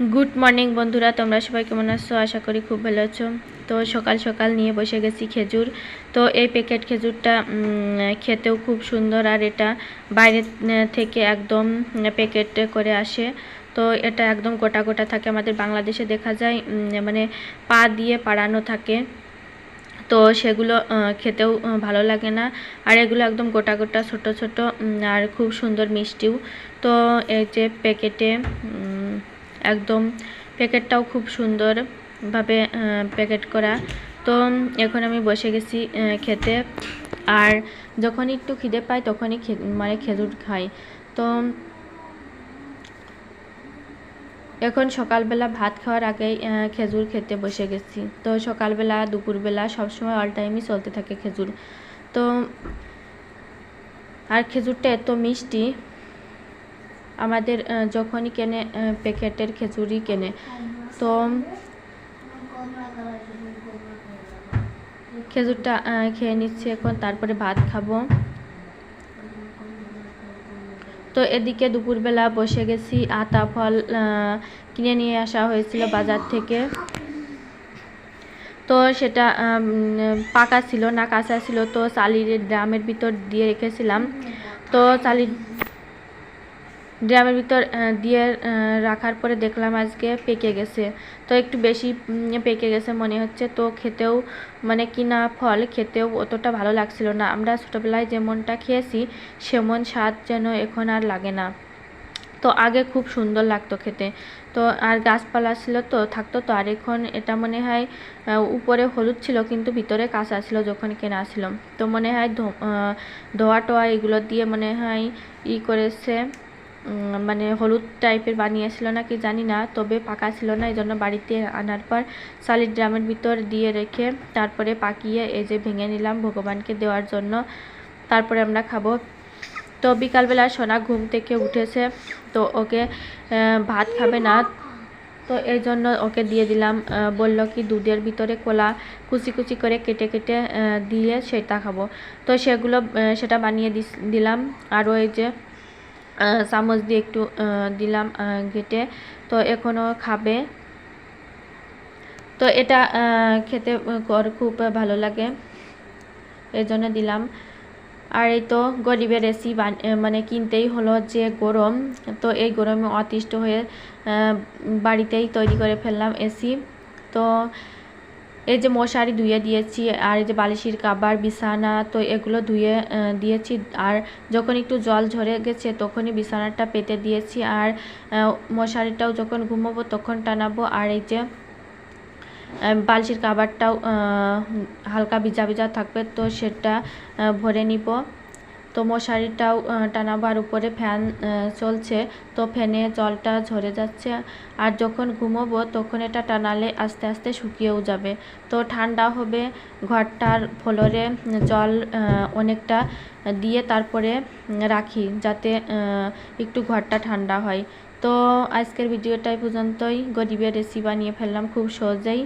Good morning বন্ধুরা। তোমরা সবাই কেমন আছো? আশা করি খুব ভালো আছো। তো সকাল সকাল নিয়ে বসে গেছি খেজুর। তো এই প্যাকেট খেজুরটা খেতেও খুব সুন্দর আর এটা বাইরে থেকে একদম প্যাকেট করে আসে। তো এটা একদম গোটা গোটা থাকে। আমাদের বাংলাদেশে দেখা যায় মানে পা দিয়ে পাড়ানো থাকে। তো সেগুলো খেতেও ভালো লাগে না। আর এগুলো একদম গোটা গোটা, ছোট ছোট আর খুব সুন্দর মিষ্টিও। তো এই যে প্যাকেটে একদম প্যাকেটটাও খুব সুন্দরভাবে প্যাকেট করা। তো এখন আমি বসে গেছি খেতে। আর যখন একটু খিদে পাই তখনই মানে খেজুর খাই। তো এখন সকালবেলা ভাত খাওয়ার আগেই খেজুর খেতে বসে গেছি। তো সকালবেলা, দুপুরবেলা সবসময় অল টাইমই চলতে থাকে খেজুর। তো আর খেজুরটা এত মিষ্টি আমাদের যখনই কেনে প্যাকেটের খেজুরই কেনে, তো খেজুরটা খেয়ে নিচ্ছি এখন, তারপরে ভাত খাব। তো এদিকে দুপুরবেলা বসে গেছি, আতা ফল কিনে নিয়ে আসা হয়েছিল বাজার থেকে। তো সেটা পাকা ছিল না, কাঁচা ছিল, তো চালির ড্রামের ভিতর দিয়ে রেখেছিলাম। তো চালির ড্রামের ভিতর দিয়ে রাখার পরে দেখলাম আজকে পেকে গেছে। তো একটু বেশি পেকে গেছে মনে হচ্ছে। তো খেতেও মানে কিনা ফল, খেতেও অতটা ভালো লাগছিল না। আমরা ছোটোবেলায় যেমনটা খেয়েছি, সেমন স্বাদ যেন এখন আর লাগে না। তো আগে খুব সুন্দর লাগতো খেতে। তো আর গাছপালা ছিল তো, থাকতো তো। আর এখন এটা মনে হয় উপরে হলুদ ছিল, কিন্তু ভিতরে কাঁচা ছিল যখন কেনা ছিল। তো মনে হয় ধোয়া টোয়া এগুলো দিয়ে মনে হয় ই করেছে। মানে হলুদ টাইপের বানিয়ে বানিয়েছিল না কি জানি না, তবে পাকা ছিল না এই জন্য বাড়িতে আনার পর সালিড ড্রামের ভিতর দিয়ে রেখে তারপরে পাকিয়ে এই যে ভেঙে নিলাম ভগবানকে দেওয়ার জন্য। তারপরে আমরা খাব। তো বিকালবেলা সোনা ঘুম থেকে উঠেছে, তো ওকে ভাত খাবে না। তো এই জন্য ওকে দিয়ে দিলাম বলল কি দুধের ভিতরে কোলা কুচি কুচি করে কেটে কেটে দিয়ে সেটা খাব। তো সেগুলো সেটা বানিয়ে দিলাম। আর ওই যে চামচ দিয়ে একটু দিলাম ঘেটে। তো এখনও খাবে। তো এটা খেতে খুব ভালো লাগে। এই জন্য দিলাম। আর এই তো গরিবের এসি মানে কিনতেই হলো যে গরম। তো এই গরমে অতিষ্ঠ হয়ে বাড়িতেই তৈরি করে ফেললাম এসি তো এই যে মশারি ধুয়ে দিয়েছি, আর এই যে বালিশির কাবার, বিছানা, তো এগুলো ধুয়ে দিয়েছি। আর যখন একটু জল ঝরে গেছে তখনই বিছানাটা পেতে দিয়েছি। আর মশারিটাও যখন ঘুমাবো তখন টানাবো। আর এই যে বালিশির কাবারটাও হালকা ভিজা ভিজা থাকবে তো সেটা ভরে নিব। তো মশারিটাও টানাবার উপরে ফ্যান চলছে। তো ফ্যানে জলটা ঝরে যাচ্ছে। আর যখন ঘুমোবো, তখন এটা টানালে আস্তে আস্তে শুকিয়েও যাবে। তো ঠান্ডা হবে ঘরটার ফ্লোরে, জল অনেকটা দিয়ে তারপরে রাখি যাতে একটু ঘরটা ঠান্ডা হয়। তো আজকের ভিডিওটাই পর্যন্তই। গরিবের রেসিপি বানিয়ে ফেললাম খুব সহজেই।